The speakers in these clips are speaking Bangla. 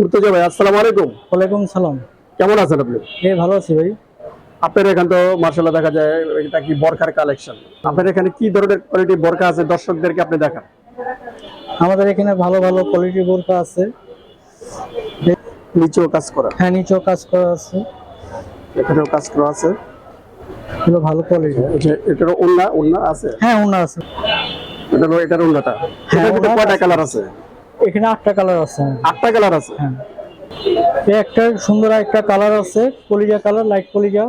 মুর্তজা ভাই আসসালামু আলাইকুম। ওয়ালাইকুম সালাম। কেমন আছেন আপনি? এ ভালো আছি ভাই। আপনার এখানে তো মার্শাল্লাহ দেখা যায় এটা কি বরকার কালেকশন আপনার এখানে কি ধরনের কোয়ালিটি বরকা আছে? দর্শকদেরকে আপনি দেখান। আমাদের এখানে ভালো ভালো কোয়ালিটির বোরকা আছে। নিচেও কাজ করা। হ্যাঁ নিচেও কাজ করা আছে। এখানেও কাজ করা আছে। এগুলো ভালো কোয়ালিটি যে এটারও ওন্না ওন্না আছে? হ্যাঁ ওনা আছে। এটারও এটার ওন্নাটা হ্যাঁ, ওন্না কয়টা কালার আছে? এখানে আটটা কালার আছে। আটটা কালার আছে? হ্যাঁ। একটা সুন্দর একটা কালার আছে কলিজা কালার লাইট কলিজা।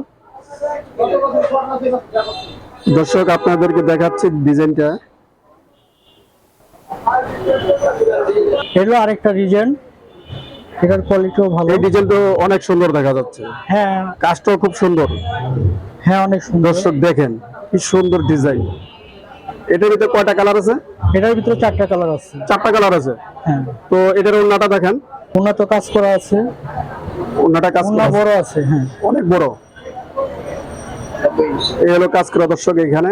দর্শক আপনাদেরকে দেখাচ্ছি ডিজাইনটা। এগুলো আরেকটা ডিজাইন। এটার কোয়ালিটিও ভালো। এই ডিজাইন তো অনেক সুন্দর দেখা যাচ্ছে। হ্যাঁ। কাজটাও খুব সুন্দর। হ্যাঁ অনেক সুন্দর। দর্শক দেখেন কি সুন্দর ডিজাইন। এটার ভিতরে কয়টা কালার আছে? এটার ভিতরে চারটা কালার আছে। চারটা কালার আছে। হ্যাঁ। তো এটার ওন্নাটা দেখেন। তো কাজ করা আছে। ওন্নাটা কাজ করা বড় আছে হ্যাঁ। অনেক বড়। এই হলো কাজ করা দর্শক এখানে।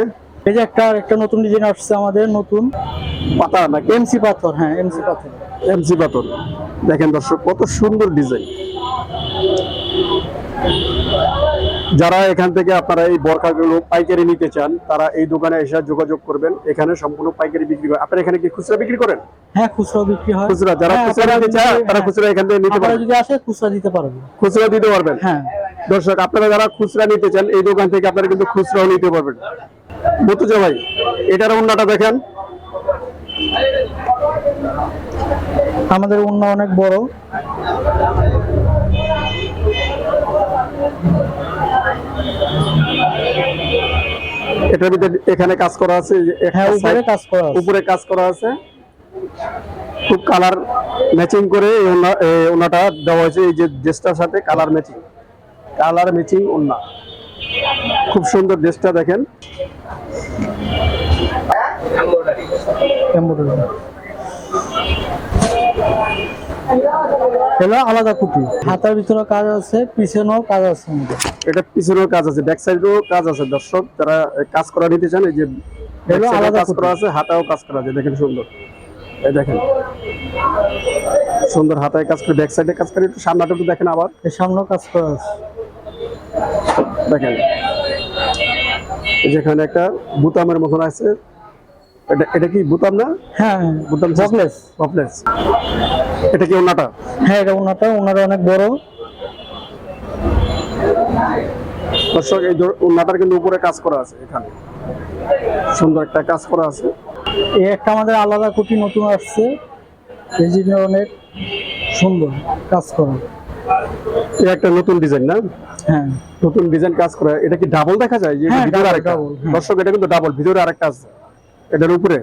এই যে একটা একটা নতুন ডিজাইন আসছে আমাদের নতুন। পাতা নাকি? এমসি পাথর হ্যাঁ এমসি পাথর। এমসি পাথর। দেখেন দর্শক কত সুন্দর ডিজাইন যারা এখান থেকে আপনারা এই বরকাগুলো পাইকারি নিতে চান তারা এই দোকানে এসে যোগাযোগ করবেন। এখানে সম্পূর্ণ পাইকারি বিক্রি করে আপনারা এখানে কি খুচরা বিক্রি করেন? হ্যাঁ খুচরা বিক্রি হয়। খুচরা যারা হ্যাঁ, খুচরা নিতে চায় তারা খুচরা এখান থেকে নিতে পারবেন। যদি আসে খুচরা দিতে পারবে খুচরা দিতে পারবেন? হ্যাঁ। দর্শক আপনারা যারা খুচরা নিতে চান এই দোকান থেকে আপনারা কিন্তু খুচরাও নিতে পারবেন। মতুজা ভাই এটার অন্যটা দেখেন। আমাদের অন্য অনেক বড়। এটার ভিতরে এখানে কাজ করা আছে হ্যাঁ উপরে কাজ করা আছে। উপরে কাজ করা আছে। খুব কালার ম্যাচিং করে এই ওনাটা দেওয়া হয়েছে এই যে ড্রেসটার সাথে কালার ম্যাচিং কালার ম্যাচিং ওনা। খুব সুন্দর ড্রেসটা দেখেন। এগুলো আলাদা কুটি হাতার ভিতরে কাজ আছে পিছনেও কাজ আছে এটা পিছনেও কাজ আছে ব্যাক সাইডেও কাজ আছে দর্শক। যারা কাজ করা নিতে চান এই যে এও আলাদা কাজ করা আছে হাতাও কাজ করা আছে দেখেন সুন্দর। এই দেখেন। সুন্দর হাতায় কাজ করে ব্যাক সাইডে কাজ করে একটু সামনাটা একটু দেখেন আবার। এর সামনেও কাজ করা আছে। দেখেন। যেখানে একটা বুতামের মতন আছে এটা এটা কি বুতাম না? হ্যাঁ বুতাম বকলেস। কমপ্লেক্স এটা কি ওনাটা? হ্যাঁ এটা ওনাটা। ওনারা অনেক বড়। দর্শক এই ওনাটার কিন্তু উপরে কাজ করা আছে এখানে। সুন্দর একটা কাজ করা আছে। এই একটা আমাদের আলাদা কুটি নতুন আসছে। এই জন্য অনেক সুন্দর কাজ করা। একটা নতুন ডিজাইন না? হ্যাঁ। নতুন ডিজাইন কাজ করা। এটা কি ডাবল দেখা যায়? যে হ্যাঁ, ভিতরে আরেকটা? হ্যাঁ। দর্শক এটা কিন্তু ডাবল ভিতরে আরেকটা আছে। এটার উপরে?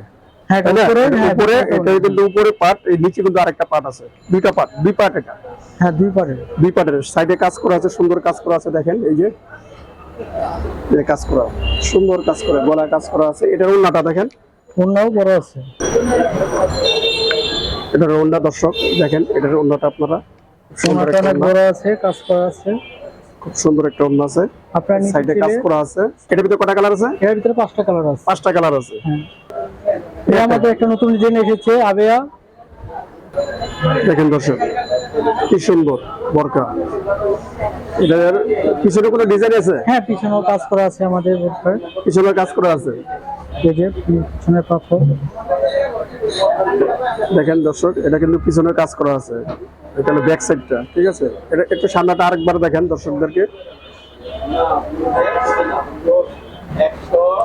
হ্যাঁ? উপরে এটার হ্যাঁ, উপরে দুইটা এটা কিন্তু উপরে পার্ট এই নিচে কিন্তু আরেকটা পার্ট আছে। দুইটা পার্ট দুই পার্ট এটা। হ্যাঁ দুই পারে দুই পার্টের সাইডে কাজ করা আছে সুন্দর কাজ করা আছে দেখেন এই যে। কাজ করা সুন্দর কাজ করা গলায় কাজ করা আছে। এটার উন্নাটা দেখেন। অন্যও বড় আছে। এটার উন্না দর্শক দেখেন এটার উন্নাটা আপনারা খুব সুন্দর একটা অনেক বড় আছে কাজ করা আছে। খুব সুন্দর একটা উন্না আছে। আপনার সাইডে কাজ করা আছে। এটার ভিতরে কটা কালার আছে? ভিতরে পাঁচটা কালার আছে। পাঁচটা কালার আছে। হ্যাঁ। এই আমাদের একটা নতুন ডিজাইন এসেছে আবেয়া। দেখেন দর্শক কি সুন্দর বরকা। এটার পিছনে কোনো ডিজাইন আছে? হ্যাঁ পিছনেও কাজ করা আছে আমাদের বোরকার। পিছনে কাজ করা আছে? পিছনের পাথর। দেখেন দর্শক এটা কিন্তু পিছনে কাজ করা আছে। এটা হলো ব্যাক সাইডটা ঠিক আছে? এটা একটু সামনেটা আরেকবার দেখেন দর্শকদেরকে।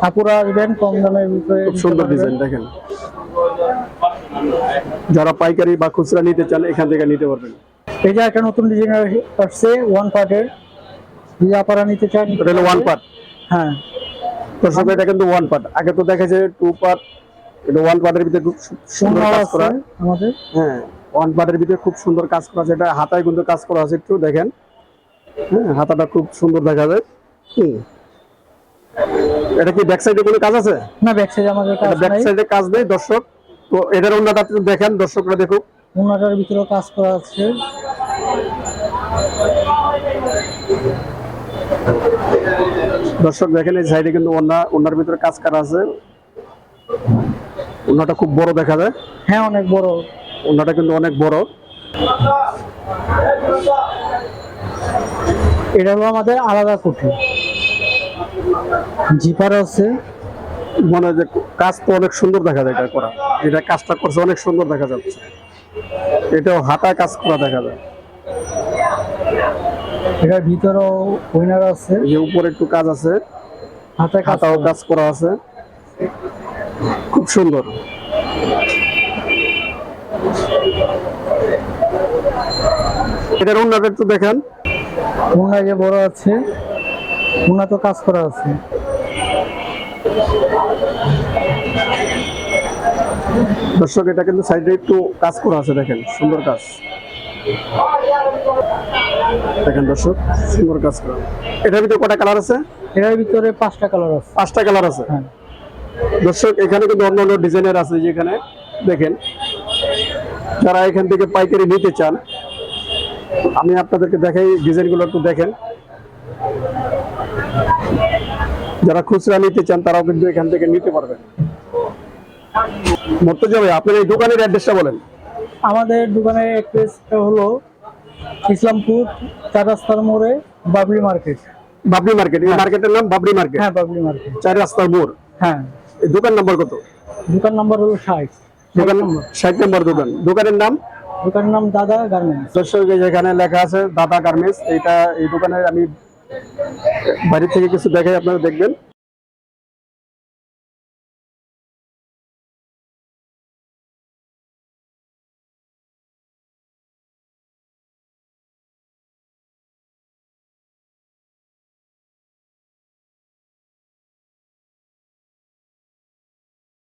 কাপড় আসবেন কম দামের ভিতরে খুব সুন্দর ডিজাইন দেখেন। যারা পাইকারি বা খুচরা নিতে চান এখান থেকে নিতে পারবেন। এই যে একটা নতুন ডিজাইন আসছে ওয়ান পার্টের যদি আপনারা নিতে চান এটা ওয়ান পার্ট হ্যাঁ। দর্শক এটা কিন্তু ওয়ান পার্ট আগে তো দেখা যায় টু পার্ট এটা ওয়ান পার্টের ভিতরে খুব সুন্দর কাজ করা। আমাদের। হ্যাঁ ওয়ান পার্টের ভিতরে খুব সুন্দর কাজ করা আছে। এটা হাতায় কিন্তু কাজ করা আছে একটু দেখেন। হ্যাঁ হাতাটা খুব সুন্দর দেখা যায়। হুম। এটা কি ব্যাক সাইডে কোনো কাজ আছে? না ব্যাক সাইডে আমাদের কাজ ব্যাক সাইডে কাজ নেই দর্শক। তো এটার একটু দেখেন দর্শকরা দেখুক। ওনাটার ভিতরেও কাজ করা আছে। দর্শক দেখেন এই সাইডে কিন্তু অন্য অন্যার ভিতরে কাজ করা আছে। অন্যটা খুব বড় দেখা যায়। হ্যাঁ অনেক বড়। অন্যটা কিন্তু অনেক বড়। এটা হলো আমাদের আলাদা কুঠি। জিপার আছে। মনে হয় যে কাজ তো অনেক সুন্দর দেখা যায় এটা করা। এটা কাজটা করছে অনেক সুন্দর দেখা যাচ্ছে। এটাও হাতা কাজ করা দেখা যায়। এটার ভিতরেও উইনার আছে। এই যে উপরে একটু কাজ আছে। হাতে হাতাও কাজ করা আছে। খুব সুন্দর। এটার অন্যটা একটু দেখেন। উন্না যে বড় আছে। উন্না তো কাজ করা আছে। দর্শক এটা কিন্তু সাইডে একটু কাজ করা আছে দেখেন সুন্দর কাজ। দেখেন দর্শক সুন্দর কাজ করা। এটার ভিতরে কটা কালার আছে? এটার ভিতরে পাঁচটা কালার আছে। পাঁচটা কালার আছে। হ্যাঁ। দর্শক এখানে কিন্তু অন্য অন্য ডিজাইনের আছে যেখানে দেখেন। যারা এখান থেকে পাইকারি নিতে চান আমি আপনাদেরকে দেখাই ডিজাইনগুলো একটু দেখেন। যারা খুচরা নিতে চান তারাও কিন্তু এখান থেকে নিতে পারবেন। মর্তজা ভাই আপনার এই দোকানের অ্যাড্রেসটা বলেন। আমাদের দোকানের অ্যাড্রেসটা হলো ইসলামপুর চার রাস্তার মোড়ে বাবলি মার্কেট। বাবরি মার্কেট এই মার্কেটের নাম বাবরি মার্কেট। হ্যাঁ বাবলি মার্কেট। চার রাস্তার মোড়। হ্যাঁ। এই দোকান নাম্বার কত? দোকান নাম্বার হলো ষাট। দোকান ষাট নম্বর দোকান। দোকানের নাম? দোকানের নাম দাদা গার্মেন্টস। দর্শক যেখানে লেখা আছে দাদা গার্মেন্টস এইটা এই দোকানে আমি বাইরে থেকে কিছু দেখাই আপনারা দেখবেন।